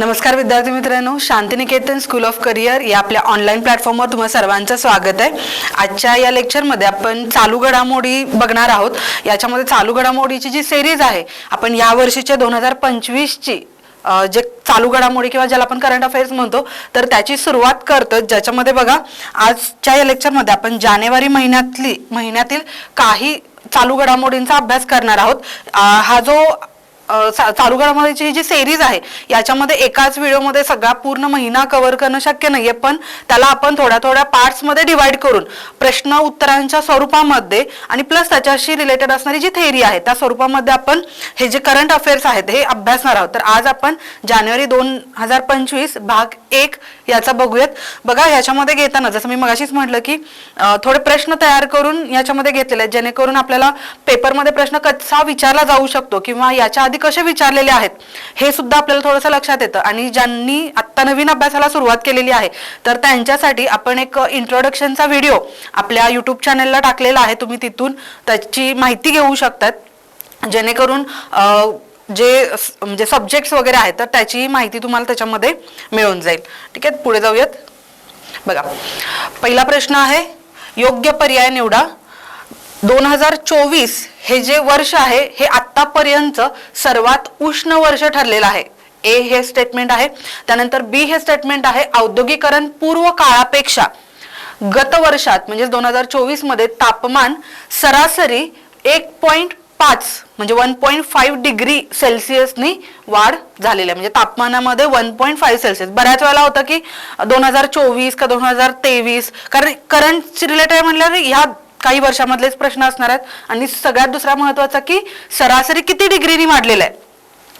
नमस्कार विद्यार्थी मित्रांनो शांतिनिकेतन स्कूल ऑफ करिअर या आपल्या ऑनलाईन प्लॅटफॉर्मवर तुम्हा सर्वांचं स्वागत आहे. आजच्या या लेक्चरमध्ये आपण चालू घडामोडी बघणार आहोत. याच्यामध्ये चालू घडामोडीची जी सिरीज आहे आपण या वर्षीच्या दोन हजार पंचवीसची जे चालू घडामोडी किंवा ज्याला आपण करंट अफेअर्स म्हणतो तर त्याची सुरुवात करतो ज्याच्यामध्ये बघा आजच्या या लेक्चरमध्ये आपण जानेवारी महिन्यातली महिन्यातील काही चालू घडामोडींचा अभ्यास करणार आहोत. हा जो चालू घडामोडीची ही जी सिरीज आहे याच्यामध्ये एकाच व्हिडिओमध्ये सगळा पूर्ण महिना कव्हर करणं शक्य नाहीये पण त्याला आपण थोड्या थोड्या पार्ट्समध्ये मध्ये डिवाइड करून प्रश्न उत्तरांच्या स्वरूपामध्ये आणि प्लस त्याच्याशी रिलेटेड असणारी जी थेरी आहे त्या स्वरूपामध्ये आपण हे जे करंट अफेअर्स आहेत हे अभ्यासणार आहोत. तर आज आपण जानेवारी दोन हजार पंचवीस भाग एक याचा बघूयात. बघा ह्याच्यामध्ये घेताना जसं मी मगाशीच म्हटलं की थोडे प्रश्न तयार करून याच्यामध्ये घेतलेले आहेत जेणेकरून आपल्याला पेपरमध्ये प्रश्न कसा विचारला जाऊ शकतो किंवा याच्या आधी कसे विचारलेले आहेत हे सुद्धा आपल्याला थोडंसं लक्षात येतं. आणि ज्यांनी आत्ता नवीन अभ्यासाला सुरुवात केलेली आहे तर त्यांच्यासाठी आपण एक इंट्रोडक्शनचा व्हिडिओ आपल्या युट्यूब चॅनलला टाकलेला आहे. तुम्ही तिथून त्याची माहिती घेऊ शकतात. जेणेकरून जे म्हणजे सब्जेक्ट्स वगैरे आहेत तर त्याची माहिती तुम्हाला त्याच्यामध्ये मिळून जाईल. ठीक आहे? पुढे जाऊयात. बघा. पहिला प्रश्न आहे योग्य पर्याय निवडा. दोन हजार चोवीस हे जे वर्ष आहे हे आतापर्यंत सर्वात उष्ण वर्ष ठरलेलं आहे. ए हे स्टेटमेंट आहे त्यानंतर बी हे स्टेटमेंट आहे औद्योगिकरण पूर्व काळापेक्षा. गत वर्षात म्हणजे दोन हजार चोवीसमध्ये तापमान सरासरी एक पॉइंट पाच म्हणजे वन पॉईंट फाईव्ह डिग्री सेल्सिअसनी वाढ झालेली आहे. म्हणजे तापमानामध्ये वन पॉईंट फाईव्ह सेल्सिअस. बऱ्याच वेळेला होतं की दोन हजार चोवीस का दोन हजार तेवीस कारण करंट रिलेटेड म्हटल्यावर ह्या काही वर्षामधलेच प्रश्न असणार आहेत. आणि सगळ्यात दुसरा महत्त्वाचा की सरासरी किती डिग्रीनी वाढलेला आहे?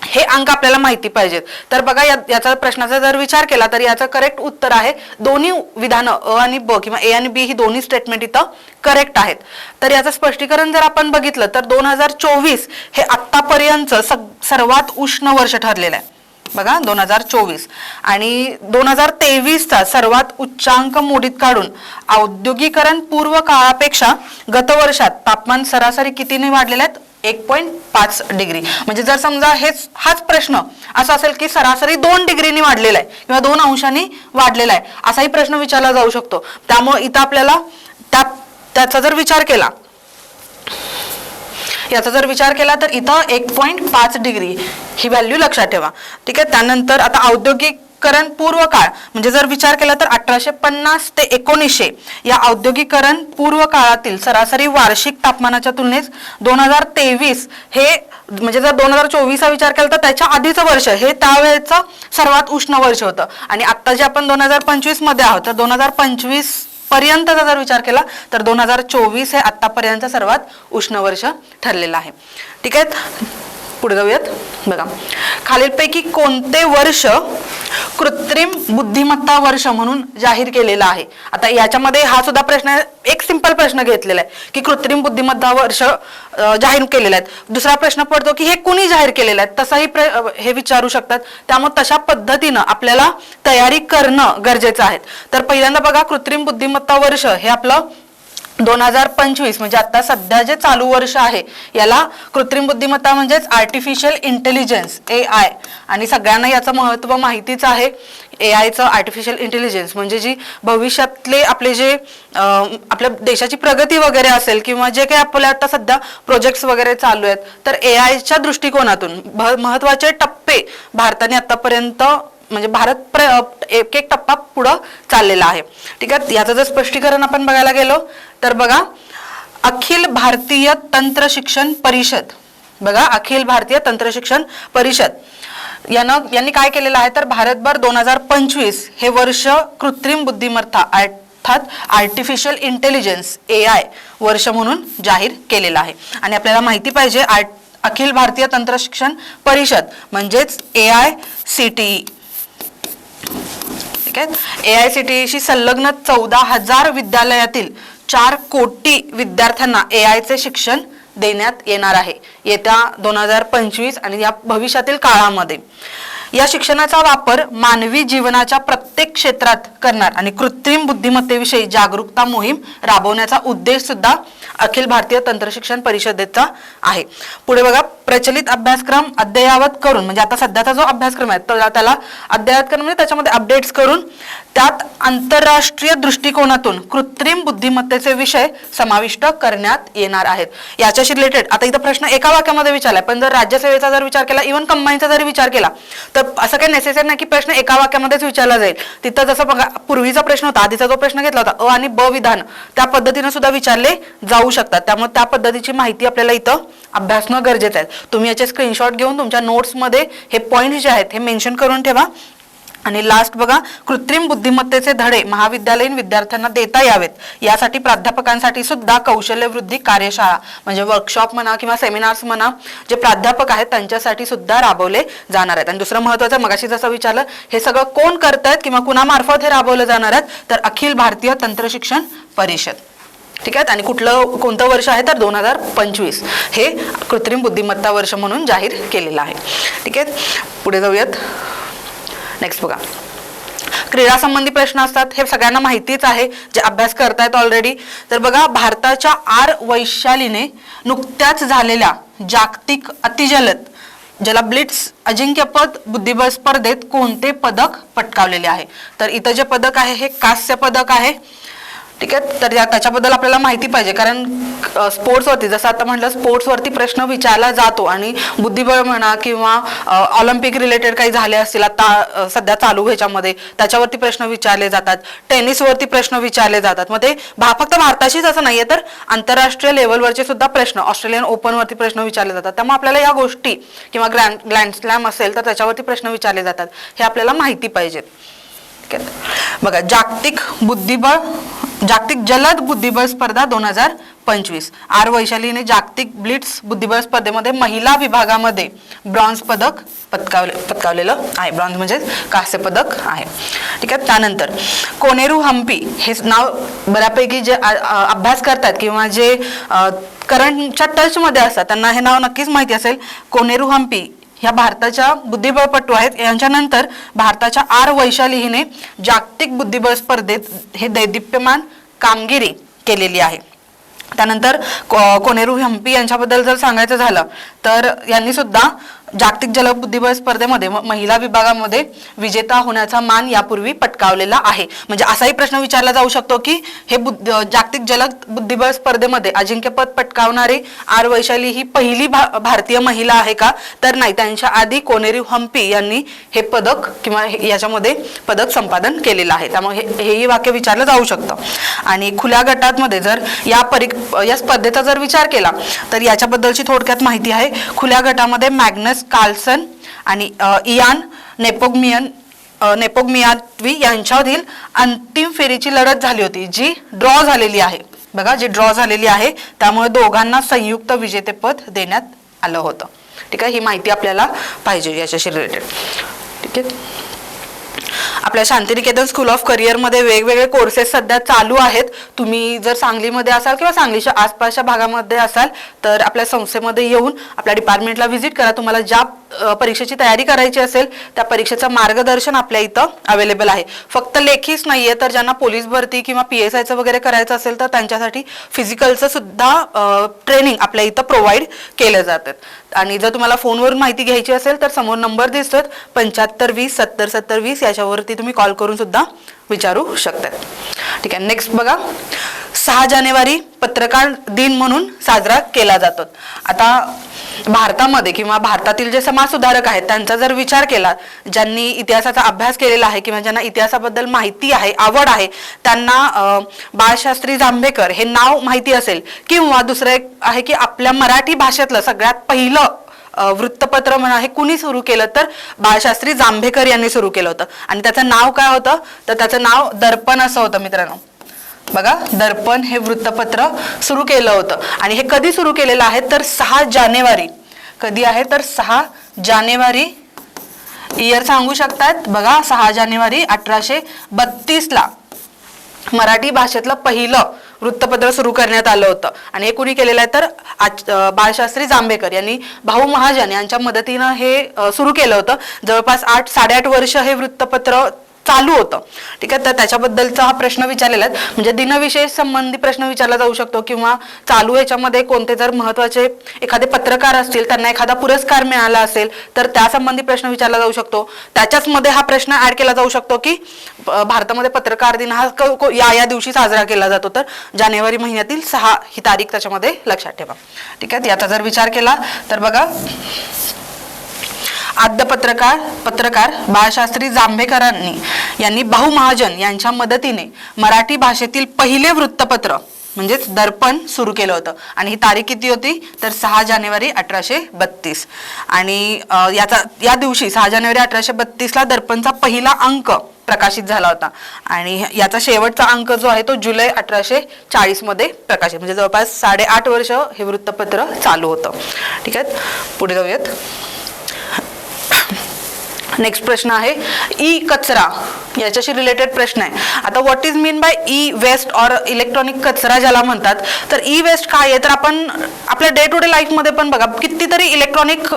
हे अंक आपल्याला माहिती पाहिजेत. तर बघा या- याचा प्रश्नाचा जर विचार केला तर याचं करेक्ट उत्तर आहे दोन्ही विधानं अ आणि ब किंवा ए आणि बी ही दोन्ही स्टेटमेंट इथं करेक्ट आहेत. तर याचं स्पष्टीकरण जर आपण बघितलं तर दोन हजार चोवीस हे आत्तापर्यंत सर्वात उष्ण वर्ष ठरलेलं आहे. बघा दोन हजार चोवीस. आणि दोन हजार तेवीसचा सर्वात उच्चांक मोडीत काढून औद्योगिकरण पूर्व काळापेक्षा गतवर्षात तापमान सरासरी कितीने वाढलेले आहेत एक पॉईंट पाच डिग्री. म्हणजे जर समजा हेच हाच प्रश्न असा असेल की सरासरी दोन डिग्रीनी वाढलेला आहे किंवा दोन अंशांनी वाढलेला आहे असाही प्रश्न विचारला जाऊ शकतो. त्यामुळे इथं आपल्याला त्या त्याचा जर विचार केला याचा जर विचार केला तर इथं एक पॉईंट पाच डिग्री ही व्हॅल्यू लक्षात ठेवा. ठीक आहे? त्यानंतर आता औद्योगिकरण पूर्व काळ म्हणजे जर विचार केला तर अठराशे पन्नास ते एकोणीसशे या औद्योगिकरण पूर्व काळातील सरासरी वार्षिक तापमानाच्या तुलनेत दोन हजार तेवीस हे म्हणजे जर दोन हजार चोवीसचा विचार केला तर त्याच्या आधीचं वर्ष हे त्यावेळेचं सर्वात उष्ण वर्ष होतं. आणि आत्ता जे आपण दोन हजार पंचवीसमध्ये आहोत तर दोन हजार पंचवीस पर्यंतचा जर विचार केला तर दोन हजार चोवीस हे आतापर्यंत सर्वात उष्ण वर्ष ठरलेलं आहे. ठीक आहे? पुढे जाऊयात. बघा. खालीलपैकी कोणते वर्ष कृत्रिम बुद्धिमत्ता वर्ष म्हणून जाहीर केलेलं आहे? आता याच्यामध्ये हा सुद्धा प्रश्न आहे, एक सिंपल प्रश्न घेतलेला आहे की कृत्रिम बुद्धिमत्ता वर्ष जाहीर केलेला आहे दुसरा प्रश्न पडतो की हे कुणी जाहीर केलेलं आहे तसाही प्र हे विचारू शकतात. त्यामुळे तशा पद्धतीनं आपल्याला तयारी करणं गरजेचं आहे. तर पहिल्यांदा बघा कृत्रिम बुद्धिमत्ता वर्ष हे आपलं दोन हजार पंचवीस म्हणजे आता सध्या जे चालू वर्ष आहे याला कृत्रिम बुद्धिमत्ता म्हणजेच आर्टिफिशियल इंटेलिजन्स ए आय आणि सगळ्यांना याचं महत्त्व माहितीच आहे. ए आयचं आर्टिफिशियल इंटेलिजन्स म्हणजे जी भविष्यातले आपले जे आपल्या देशाची प्रगती वगैरे असेल किंवा जे काही आपल्या आता सध्या प्रोजेक्ट्स वगैरे चालू आहेत तर ए आयच्या दृष्टिकोनातून भ- महत्त्वाचे टप्पे भारताने आतापर्यंत म्हणजे भारत प्र एक एक टप्पा पुढं चाललेला आहे. ठीक आहे? याचं जर स्पष्टीकरण आपण बघायला गेलो तर बघा अखिल भारतीय तंत्र शिक्षण परिषद. बघा अखिल भारतीय तंत्र शिक्षण परिषद. यानं यांनी काय केलेलं आहे? तर भारतभर दोन हजार पंचवीस हे वर्ष कृत्रिम बुद्धिमत्ता अर्थात आर्टिफिशियल इंटेलिजन्स ए आय वर्ष म्हणून जाहीर केलेलं आहे. आणि आपल्याला माहिती पाहिजे आर्ट अखिल भारतीय तंत्र शिक्षण परिषद म्हणजेच A I C T E आहे. ए आय सी टी संलग्न चौदा हजार विद्यालयातील चार कोटी विद्यार्थ्यांना ए आयचे शिक्षण देण्यात येणार आहे. येत्या दोन हजार पंचवीस आणि या भविष्यातील काळामध्ये. या शिक्षणाचा वापर मानवी जीवनाच्या प्रत्येक क्षेत्रात करणार आणि कृत्रिम बुद्धिमत्तेविषयी जागरूकता मोहीम राबवण्याचा उद्देश सुद्धा अखिल भारतीय तंत्रशिक्षण परिषदेचा आहे. पुढे बघा प्रचलित अभ्यासक्रम अद्ययावत करून म्हणजे आता सध्याचा जो अभ्यासक्रम आहे तर त्याला अद्ययावत करून म्हणजे त्याच्यामध्ये अपडेट्स करून त्यात आंतरराष्ट्रीय दृष्टिकोनातून कृत्रिम बुद्धिमत्तेचे विषय समाविष्ट करण्यात येणार आहेत. याच्याशी रिलेटेड आता इथं प्रश्न एका वाक्यामध्ये विचारलाय पण जर राज्यसेवेचा जर विचार केला इव्हन कंबाईनचा जरी विचार केला तर असं काही नेसेसरी नाही की प्रश्न एका वाक्यामध्येच विचारला जाईल. तिथं जसं बघा पूर्वीचा प्रश्न होता आधीचा जो प्रश्न घेतला होता अ आणि ब विधान त्या पद्धतीने सुद्धा विचारले जाऊ शकतात. त्यामुळे त्या पद्धतीची माहिती आपल्याला इथं अभ्यासणं गरजेचं आहे. तुम्ही याचे स्क्रीनशॉट घेऊन तुमच्या नोट्समध्ये हे पॉईंट्स जे आहेत हे मेन्शन करून ठेवा. आणि लास्ट बघा कृत्रिम बुद्धिमत्तेचे धडे महाविद्यालयीन विद्यार्थ्यांना देता यावेत. यासाठी प्राध्यापकांसाठी सुद्धा कौशल्य वृद्धी कार्यशाळा म्हणजे वर्कशॉप म्हणा किंवा सेमिनार्स म्हणा जे प्राध्यापक आहेत त्यांच्यासाठी सुद्धा राबवले जाणार आहेत. आणि दुसरं महत्वाचं मगाशी जसं विचारलं हे सगळं कोण करतायत किंवा कुणामार्फत हे राबवलं जाणार आहेत तर अखिल भारतीय तंत्रशिक्षण परिषद. ठीक आहे आणि कुठलं कोणतं वर्ष आहे? तर दोन हजार पंचवीस. हे कृत्रिम बुद्धिमत्ता वर्ष म्हणून जाहीर केलेलं आहे. ठीक आहे पुढे जाऊयात. नेक्स्ट बघा. क्रीडा संबंधी प्रश्न असतात. हे सगळ्यांना माहितीच आहे. जे अभ्यास करतायत ऑलरेडी तर बघा भारताच्या आर वैशालीने नुकत्याच झालेल्या जागतिक अतिजलद ज्याला ब्लिट्स अजिंक्यपद बुद्धिबळ स्पर्धेत कोणते पदक पटकावलेले आहे? तर इथं जे पदक आहे हे कांस्य पदक आहे. ठीक आहे? तर त्याच्याबद्दल आपल्याला माहिती पाहिजे. कारण स्पोर्ट्सवरती जसं आता म्हटलं स्पोर्ट्सवरती प्रश्न विचारला जातो आणि बुद्धिबळ म्हणा किंवा ऑलिम्पिक रिलेटेड काही झाले असतील आता सध्या चालू ह्याच्यामध्ये त्याच्यावरती प्रश्न विचारले जातात. टेनिसवरती प्रश्न विचारले जातात. मग ते भा फक्त भारताशीच असं नाहीये तर आंतरराष्ट्रीय लेवलवरचे सुद्धा प्रश्न ऑस्ट्रेलियन ओपनवरती प्रश्न विचारले जातात. त्यामुळे आपल्याला या गोष्टी किंवा ग्रँड ग्रँडस्लॅम असेल तर त्याच्यावरती प्रश्न विचारले जातात. हे आपल्याला माहिती पाहिजेत बघा जागतिक बुद्धिबळ जागतिक जलद बुद्धिबळ स्पर्धा दोन हजार पंचवीस. आर वैशालीने जागतिक ब्लिट्स बुद्धिबळ स्पर्धेमध्ये महिला विभागामध्ये ब्रॉन्झ पदक पटकावले पटकावलेलं आहे. ब्रॉन्झ म्हणजे कांस्य पदक आहे. ठीक आहे त्यानंतर कोनेरू हम्पी हे नाव बऱ्यापैकी जे अभ्यास करतात किंवा जे करंटच्या टचमध्ये असतात त्यांना हे नाव नक्कीच माहिती असेल. कोनेरू हम्पी ह्या भारताच्या बुद्धिबळपटू आहेत. यांच्यानंतर भारताच्या आर वैशाली हिने जागतिक बुद्धिबळ स्पर्धेत हे दैदिप्यमान कामगिरी केलेली आहे. त्यानंतर को- कोनेरू हम्पी यांच्याबद्दल जर सांगायचं झालं तर यांनी सुद्धा जागतिक जलबुद्धिबळ स्पर्धेमध्ये म- महिला विभागामध्ये विजेता होण्याचा मान यापूर्वी पटकावलेला आहे. म्हणजे असाही प्रश्न विचारला जाऊ शकतो की हे बुद्ध जागतिक जल बुद्धिबळ स्पर्धेमध्ये अजिंक्यपद पटकावणारी आर वैशाली ही पहिली भा- भारतीय महिला आहे का? तर नाही त्यांच्या आधी कोनेरी हम्पी यांनी हे पदक किंवा हे- याच्यामध्ये पदक संपादन केलेलं आहे. त्यामुळे हे- हेही वाक्य विचारलं जाऊ शकतं. आणि खुल्या गटातमध्ये जर या परी या स्पर्धेचा जर विचार केला तर याच्याबद्दलची थोडक्यात माहिती आहे. खुल्या गटामध्ये मॅग्नस कार्लसन आणि इयान नेपोगमियन अ, नेपोगमियात्वी यांच्यामधील अंतिम फेरीची लढत झाली होती जी ड्रॉ झालेली आहे. बघा जी ड्रॉ झालेली आहे त्यामुळे दोघांना संयुक्त विजेतेपद देण्यात आलं होतं. ठीक आहे ही माहिती आपल्याला पाहिजे याच्याशी रिलेटेड ठीक आहे? आपल्या शांतिनिकेतन स्कूल ऑफ करिअरमध्ये वेगवेगळे कोर्सेस सध्या चालू आहेत. तुम्ही जर सांगलीमध्ये असाल किंवा सांगलीच्या आसपासच्या भागामध्ये असाल तर आपल्या संस्थेमध्ये येऊन आपल्या डिपार्टमेंटला व्हिजिट करा. तुम्हाला ज्या परीक्षेची तयारी करायची असेल त्या परीक्षेचं मार्गदर्शन आपल्या इथं अवेलेबल आहे. फक्त लेखीच नाहीये तर ज्यांना पोलीस भरती किंवा पी एस आयचं वगैरे करायचं असेल तर त्यांच्यासाठी फिजिकलचं सुद्धा ट्रेनिंग आपल्या इथं प्रोव्हाइड केलं जातं. आणि जर तुम्हाला फोनवरून माहिती घ्यायची असेल तर समोर नंबर दिसतोय पंच्याहत्तर वीस सत्तर सत्तर वीस याच्यावरती तुम्ही कॉल करून सुद्धा विचारू शकतात. ठीक आहे नेक्स्ट बघा. सहा जानेवारी पत्रकार दिन म्हणून साजरा केला जातो. आता भारतामध्ये किंवा भारतातील जे समाज सुधारक आहेत त्यांचा जर विचार केला ज्यांनी इतिहासाचा अभ्यास केलेला आहे किंवा ज्यांना इतिहासाबद्दल माहिती आहे आवड आहे त्यांना बाळशास्त्री जांभेकर हे नाव माहिती असेल किंवा दुसरं एक आहे की आपल्या मराठी भाषेतलं सगळ्यात पहिलं वृत्तपत्र म्हणा हे कुणी सुरू केलं तर बाळशास्त्री जांभेकर यांनी सुरू केलं होतं. आणि त्याचं नाव काय होतं? तर त्याचं नाव दर्पण असं होतं मित्रांनो. बघा दर्पण हे वृत्तपत्र सुरू केलं होतं. आणि हे कधी सुरू केलेलं आहे? तर सहा जानेवारी. कधी आहे? तर सहा जानेवारी. इयर सांगू शकतात? बघा सहा जानेवारी अठराशे बत्तीसला. मराठी भाषेतलं पहिलं वृत्तपत्र सुरू करण्यात आलं होतं. आणि हे कुणी केलेलं आहे तर बाळशास्त्री जांभेकर यांनी भाऊ महाजन यांच्या मदतीनं हे सुरू केलं होतं. जवळपास आठ साडेआठ वर्ष हे वृत्तपत्र चालू होतं. ठीक आहे तर त्याच्याबद्दलचा हा प्रश्न विचारलेला आहे. म्हणजे दिनविशेष संबंधी प्रश्न विचारला जाऊ शकतो किंवा चालू याच्यामध्ये कोणते जर महत्त्वाचे एखादे पत्रकार असतील त्यांना एखादा पुरस्कार मिळाला असेल तर त्यासंबंधी प्रश्न विचारला जाऊ शकतो. त्याच्याच मध्ये हा प्रश्न ऍड केला जाऊ शकतो की भारतामध्ये पत्रकार दिन हा क- या या दिवशी साजरा केला जातो. तर जानेवारी महिन्यातील सहा ही तारीख त्याच्यामध्ये लक्षात ठेवा. ठीक आहे याचा जर विचार केला तर बघा आद्य पत्रकार पत्रकार बाळशास्त्री जांभेकरांनी यांनी भाऊ महाजन यांच्या मदतीने मराठी भाषेतील पहिले वृत्तपत्र म्हणजेच दर्पण सुरू केलं होतं. आणि ही तारीख किती होती? तर सहा जानेवारी अठराशे बत्तीस. आणि याचा या दिवशी सहा जानेवारी अठराशे बत्तीसला दर्पणचा पहिला अंक प्रकाशित झाला होता. आणि याचा शेवटचा अंक जो आहे तो जुलै अठराशे चाळीसमध्ये प्रकाशित म्हणजे जवळपास साडेआठ वर्ष हे वृत्तपत्र चालू होतं. ठीक आहे पुढे जाऊयात. नेक्स्ट प्रश्न आहे ई कचरा याच्याशी रिलेटेड प्रश्न आहे. आता what is mean by E waste or electronic कचरा ज्याला म्हणतात तर e ई वेस्ट काय आहे? तर आपण आपल्या डे टू डे लाईफमध्ये पण बघा कितीतरी इलेक्ट्रॉनिक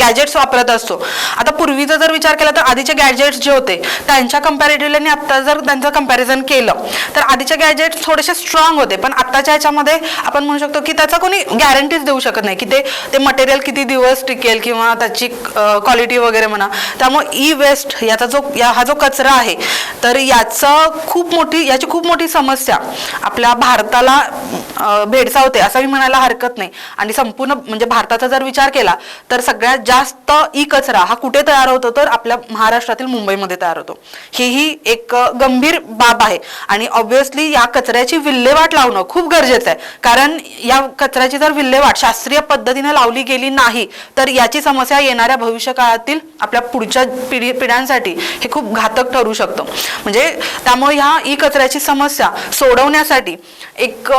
गॅजेट्स वापरत असतो. आता पूर्वीचा जर विचार केला तर आधीचे गॅजेट्स जे होते त्यांच्या कम्पॅरेटिव्हली आता जर त्यांचं कंपॅरिझन केलं तर आधीचे गॅजेट्स थोडेसे स्ट्रॉंग होते. पण आत्ताच्या ह्याच्यामध्ये आपण म्हणू शकतो की त्याचा कोणी गॅरंटीज देऊ शकत नाही. की ते ते मटेरियल किती दिवस टिकेल किंवा त्याची क्वालिटी वगैरे म्हणा. त्यामुळे e ई वेस्ट याचा जो या हा जो कचरा आहे तर याचं खूप मोठी याची खूप मोठी समस्या आपल्या भारताला भेडसावते असं मी म्हणायला हरकत नाही. आणि संपूर्ण म्हणजे भारताचा जर विचार केला तर सगळ्यात जास्त ई कचरा हा कुठे तयार होतो तर आपल्या महाराष्ट्रातील मुंबईमध्ये तयार होतो. ही ही एक गंभीर बाब आहे. आणि ऑब्व्हियसली या कचऱ्याची विल्हेवाट लावणं खूप गरजेचं आहे. कारण या कचऱ्याची जर विल्हेवाट शास्त्रीय पद्धतीने लावली गेली नाही तर याची समस्या येणाऱ्या भविष्य काळातील आपल्या पुढच्या पिढी पिढ्यांसाठी हे खूप घातक ठरू शकतं. म्हणजे त्यामुळे ह्या ई कचऱ्याची समस्या सोडवण्यासाठी एक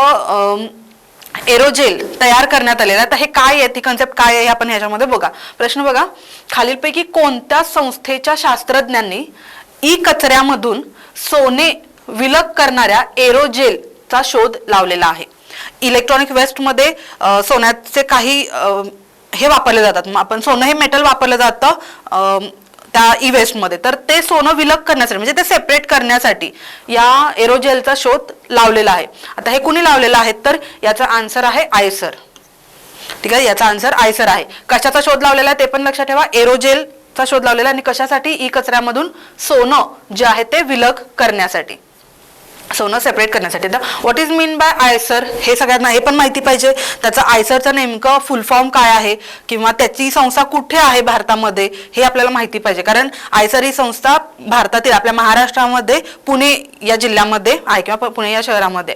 एरोजेल तयार करण्यात आलेला आहे. तर हे काय आहे? ती कन्सेप्ट काय आहे आपण ह्याच्यामध्ये बघा. प्रश्न बघा. खालीलपैकी कोणत्या संस्थेच्या शास्त्रज्ञांनी ई कचऱ्यामधून सोने विलग करणाऱ्या एरोजेलचा शोध लावलेला आहे? इलेक्ट्रॉनिक वेस्टमध्ये सोन्याचे काही हे वापरले जातात. आपण सोनं हे मेटल वापरलं जातं. त्या ई वेस्टमध्ये तर ते सोनं विलग करण्यासाठी म्हणजे ते सेपरेट करण्यासाठी या एरोजेलचा शोध लावलेला आहे. आता हे कुणी लावलेलं आहे? तर याचा आन्सर आहे आयसर. ठीक आहे? याचा आन्सर आयसर आहे. कशाचा शोध लावलेला आहे ते पण लक्षात ठेवा. एरोजेलचा शोध लावलेला आहे आणि कशासाठी? ई कचऱ्यामधून सोनं जे आहे ते विलग करण्यासाठी. सोनं सेपरेट करण्यासाठी. तर what is mean by IISER हे सगळ्यांना हे पण माहिती पाहिजे. त्याचं आयसरचं नेमकं फुल फॉर्म काय आहे? किंवा त्याची संस्था कुठे आहे भारतामध्ये? हे आपल्याला माहिती पाहिजे. कारण आयसर ही संस्था भारतातील आपल्या महाराष्ट्रामध्ये पुणे या जिल्ह्यामध्ये आहे किंवा पुणे या शहरामध्ये.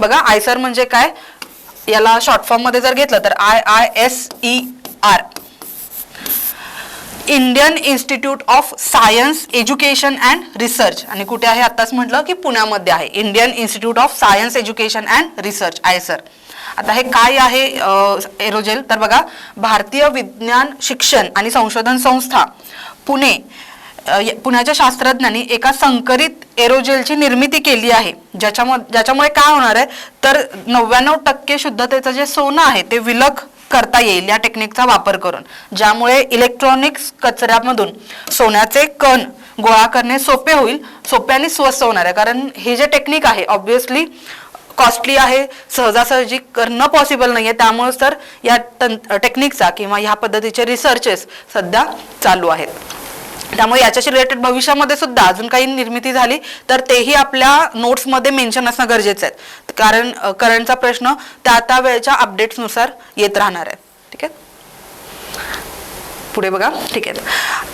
बघा आयसर म्हणजे काय? याला शॉर्ट फॉर्ममध्ये जर घेतलं तर I I S E R Indian Institute of Science Education and Research आणि कुठे आहे? आताच म्हटलं की पुण्यामध्ये आहे. Indian Institute of Science Education and Research IISER आता हे काय आहे एरोजेल? तर बघा भारतीय विज्ञान शिक्षण आणि संशोधन संस्था पुणे पुण्याच्या शास्त्रज्ञांनी एका संकरित एरोजेलची निर्मिती केली आहे. ज्याच्यामध्ये ज्याच्यामुळे काय होणार आहे? तर नव्याण्णव टक्के शुद्धतेचं जे सोनं आहे ते विलग करता येईल या टेक्निकचा वापर करून. ज्यामुळे इलेक्ट्रॉनिक्स कचऱ्यामधून सोन्याचे कण गोळा करणे सोपे होईल सोपे आणि स्वस्त होणार आहे. कारण हे जे टेक्निक आहे ऑब्विसली कॉस्टली आहे सहजासहजी करणं पॉसिबल नाही आहे त्यामुळेच तर या टेक्निकचा किंवा ह्या पद्धतीचे रिसर्चेस सध्या चालू आहेत. त्यामुळे याच्याशी रिलेटेड भविष्यामध्ये सुद्धा अजून काही निर्मिती झाली तर तेही आपल्या नोट्समध्ये मेन्शन असणं गरजेचं आहे. कारण करंटचा प्रश्न त्या त्या वेळेच्या अपडेट्सनुसार येत राहणार आहे. ठीक आहे? पुढे बघा. ठीक आहे.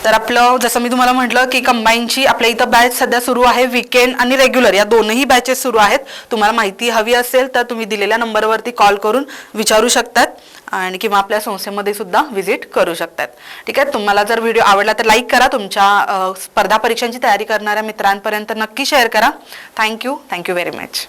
तर आपलं जसं मी तुम्हाला म्हटलं की कंबाईनची आपल्या इथं बॅच सध्या सुरू आहे विकेंड आणि रेग्युलर या दोनही बॅचेस सुरू आहेत. तुम्हाला माहिती हवी असेल तर तुम्ही दिलेल्या नंबरवरती कॉल करून विचारू शकतात आणि किंवा आपल्या संस्थेमध्ये सुद्धा व्हिजिट करू शकतात. ठीक आहे. तुम्हाला जर व्हिडिओ आवडला तर लाईक करा. तुमच्या स्पर्धा परीक्षांची तयारी करणाऱ्या मित्रांपर्यंत नक्की शेअर करा. Thank you thank you very much